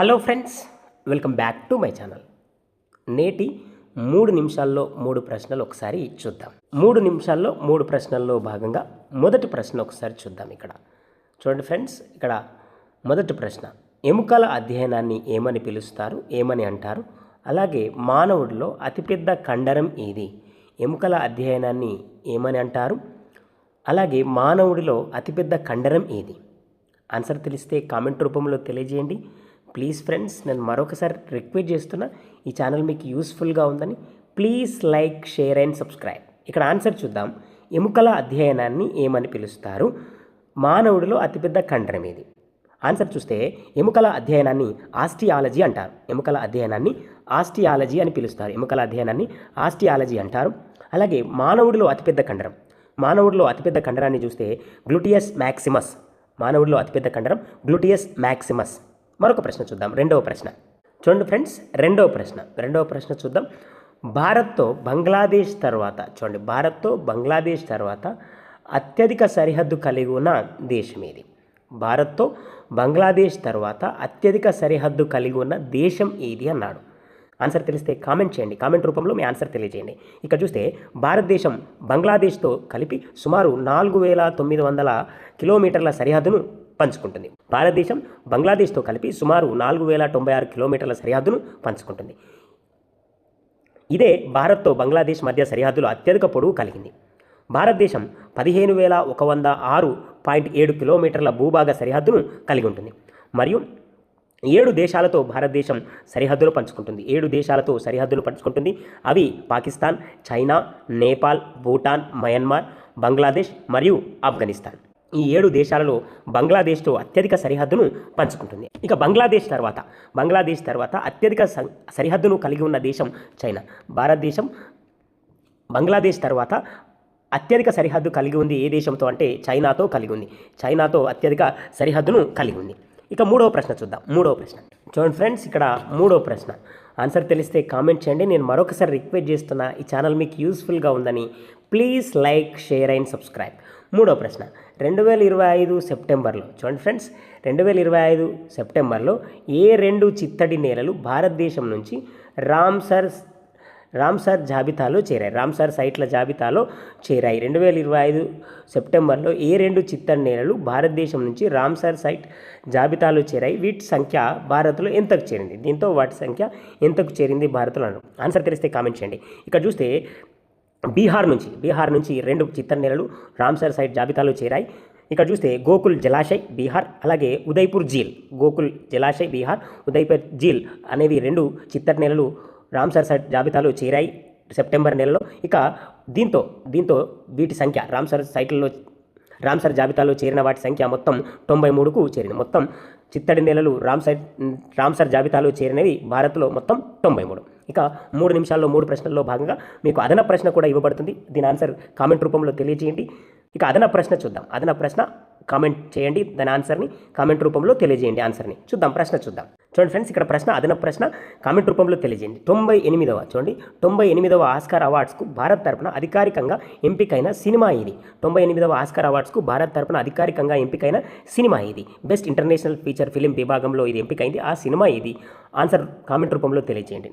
Hello friends welcome back to my channel. నేటి మూడు నిమిషాల్లో మూడు ప్రశ్నలు ఒకసారి చూద్దాం. మూడు నిమిషాల్లో మూడు ప్రశ్నల్లో భాగంగా మొదటి ప్రశ్న ఒకసారి చూద్దాం ఇక్కడ. చూడండి ఫ్రెండ్స్ ఇక్కడ మొదటి ప్రశ్న. ఎముకల అధ్యయనాన్ని ఏమని పిలుస్తారు ఏమని అంటారు? అలాగే మానవుడిలో అతిపెద్ద కండరం ఏది? ఎముకల అధ్యయనాన్ని ఏమని అంటారు? అలాగే మానవుడిలో అతిపెద్ద కండరం ఏది? ఆన్సర్ తెలిస్తే కామెంట్ రూపంలో తెలియజేయండి. ప్లీజ్ ఫ్రెండ్స్ నేను మరొకసారి రిక్వెస్ట్ చేస్తున్నా ఈ ఛానల్ మీకు యూస్ఫుల్గా ఉందని please like share and subscribe. ఇక్కడ ఆన్సర్ చూద్దాం. ఎముకల అధ్యయనాన్ని ఏమని పిలుస్తారు? మానవుడిలో అతిపెద్ద కండరం ఏది? ఆన్సర్ చూస్తే ఎముకల అధ్యయనాన్ని ఆస్టియాలజీ అంటారు. ఎముకల అధ్యయనాన్ని ఆస్టియాలజీ అని పిలుస్తారు. ఎముకల అధ్యయనాన్ని ఆస్టియాలజీ అంటారు. అలాగే మానవుడిలో అతిపెద్ద కండరం మానవుడిలో అతిపెద్ద కండరాన్ని చూస్తే గ్లూటియస్ మ్యాక్సిమస్ మానవుడిలో అతిపెద్ద కండరం గ్లూటియస్ మ్యాక్సిమస్ మరొక ప్రశ్న చూద్దాం. రెండవ ప్రశ్న. చూడండి ఫ్రెండ్స్ రెండవ ప్రశ్న. రెండవ ప్రశ్న చూద్దాం. భారత్తో బంగ్లాదేశ్ తర్వాత చూడండి భారత్తో బంగ్లాదేశ్ తర్వాత అత్యధిక సరిహద్దు కలిగి ఉన్న దేశం ఏది? భారత్తో బంగ్లాదేశ్ తర్వాత అత్యధిక సరిహద్దు కలిగి ఉన్న దేశం ఏది అన్నాడు? ఆన్సర్ తెలిస్తే కామెంట్ చేయండి. కామెంట్ రూపంలో మీ ఆన్సర్ తెలియజేయండి. ఇక్కడ చూస్తే భారతదేశం బంగ్లాదేశ్తో కలిపి సుమారు నాలుగు వేల తొమ్మిది వందల కిలోమీటర్ల సరిహద్దును పంచుకుంటుంది. భారతదేశం బంగ్లాదేశ్తో కలిపి సుమారు నాలుగు వేల తొంభై ఆరు కిలోమీటర్ల సరిహద్దును పంచుకుంటుంది. ఇదే భారత్తో బంగ్లాదేశ్ మధ్య సరిహద్దులు అత్యధిక పొడవు కలిగింది. భారతదేశం పదిహేను వేల ఒక వంద ఆరు పాయింట్ ఏడు కిలోమీటర్ల భూభాగ సరిహద్దును కలిగి ఉంటుంది. మరియు ఏడు దేశాలతో భారతదేశం సరిహద్దులు పంచుకుంటుంది. ఏడు దేశాలతో సరిహద్దులు పంచుకుంటుంది. అవి పాకిస్తాన్ చైనా నేపాల్ భూటాన్ మయన్మార్ బంగ్లాదేశ్ మరియు ఆఫ్ఘనిస్తాన్. ఈ ఏడు దేశాలలో బంగ్లాదేశ్తో అత్యధిక సరిహద్దును పంచుకుంటుంది. ఇక బంగ్లాదేశ్ తర్వాత బంగ్లాదేశ్ తర్వాత అత్యధిక సరిహద్దును కలిగి ఉన్న దేశం చైనా. భారతదేశం బంగ్లాదేశ్ తర్వాత అత్యధిక సరిహద్దు కలిగి ఉంది ఏ దేశంతో అంటే చైనాతో కలిగి ఉంది. చైనాతో అత్యధిక సరిహద్దును కలిగి ఉంది. ఇక మూడవ ప్రశ్న చూద్దాం. మూడవ ప్రశ్న. చూడండి ఫ్రెండ్స్ ఇక్కడ మూడవ ప్రశ్న. ఆన్సర్ తెలిస్తే కామెంట్ చేయండి. నేను మరొకసారి రిక్వెస్ట్ చేస్తున్నా ఈ ఛానల్ మీకు యూస్ఫుల్గా ఉందని please like share and subscribe. మూడో ప్రశ్న. రెండు వేల ఇరవై ఐదు సెప్టెంబర్లో చూడండి ఫ్రెండ్స్ రెండు వేల ఇరవై ఐదు సెప్టెంబర్లో ఏ రెండు చిత్తడి నేలలు భారతదేశం నుంచి రామ్సర్ రామ్సర్ జాబితాలో చేరాయి? రామ్సర్ సైట్ల జాబితాలో చేరాయి. రెండు వేల ఇరవై ఐదు సెప్టెంబర్లో ఏ రెండు చిత్తడి నేలలు భారతదేశం నుంచి రామ్సర్ సైట్ జాబితాలో చేరాయి? వీటి సంఖ్య భారత్లో ఎంతకు చేరింది? దీంతో వాటి సంఖ్య ఎంతకు చేరింది భారత్లో? ఆన్సర్ తెలిస్తే కామెంట్ చేయండి. ఇక్కడ చూస్తే బీహార్ నుంచి బీహార్ నుంచి రెండు చిత్తడి నేలలు రామ్సర్ సైట్ జాబితాలో చేరాయి. ఇక్కడ చూస్తే గోకుల్ జలాశయ్ బీహార్ అలాగే ఉదయ్పూర్ జీల్ గోకుల్ జలాశయ్ బీహార్ ఉదయ్పూర్ జీల్ అనేవి రెండు చిత్తడి నేలలు రామ్సర్ సైట్ జాబితాలో చేరాయి సెప్టెంబర్ నెలలో. ఇక దీంతో దీంతో వీటి సంఖ్య రామ్సర్ సైట్లలో రామ్సర్ జాబితాలో చేరిన వాటి సంఖ్య మొత్తం తొంభై మూడుకు చేరింది. మొత్తం చిత్తడి నెలలు రామ్సర్ రామ్సర్ జాబితాలో చేరినవి భారత్లో మొత్తం తొంభై మూడు. ఇక మూడు నిమిషాల్లో మూడు ప్రశ్నల్లో భాగంగా మీకు అదన ప్రశ్న కూడా ఇవ్వబడుతుంది. దీని ఆన్సర్ కామెంట్ రూపంలో తెలియజేయండి. ఇక అదన ప్రశ్న చూద్దాం. అదన ప్రశ్న కామెంట్ చేయండి. దాని ఆన్సర్ని కామెంట్ రూపంలో తెలియజేయండి ఆన్సర్ని. చూద్దాం ప్రశ్న చూద్దాం. చూడండి ఫ్రెండ్స్ ఇక్కడ ప్రశ్న అదన ప్రశ్న కామెంట్ రూపంలో తెలియజేయండి. తొంభై ఎనిమిదవ చూడండి. తొంభై ఎనిమిదవ ఆస్కార్ అవార్డ్స్కు భారత్ తరపున అధికారికంగా ఎంపికైన సినిమా ఇది తొంభై ఎనిమిదవ ఆస్కార్ అవార్డ్స్కు భారత్ తరపున అధికారికంగా ఎంపికైన సినిమా ఇది బెస్ట్ ఇంటర్నేషనల్ ఫీచర్ ఫిలిం విభాగంలో ఇది ఎంపికైంది. ఆ సినిమా ఇది ఆన్సర్ కామెంట్ రూపంలో తెలియజేయండి.